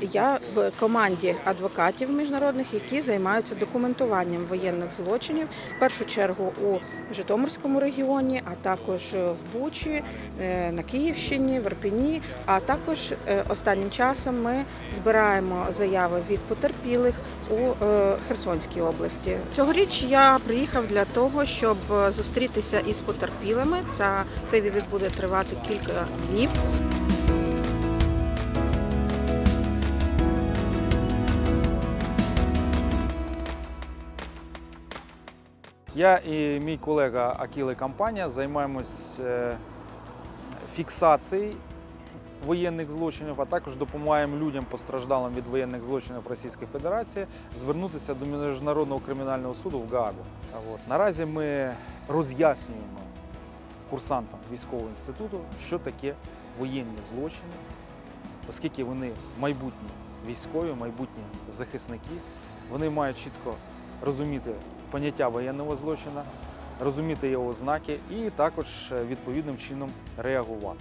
Я в команді адвокатів міжнародних, які займаються документуванням воєнних злочинів в першу чергу у Житомирському регіоні, а також в Бучі, е, на Київщині, в Ірпіні. А також е, останнім часом ми збираємо заяви від потерпілих у е, Херсонській області. Цьогоріч я приїхав для того, щоб е, зустрітися із потерпілими. Цей візит буде тривати кілька днів. Я і мій колега Акіли Компанія займаємось е, фіксацією воєнних злочинів, а також допомагаємо людям, постраждалим від воєнних злочинів Російської Федерації, звернутися до Міжнародного кримінального суду в Гаагу. От. Наразі ми роз'яснюємо курсантам військового інституту, що таке воєнні злочини, оскільки вони майбутні військові, майбутні захисники, вони мають чітко розуміти поняття воєнного злочину, розуміти його ознаки і також е, відповідним чином реагувати.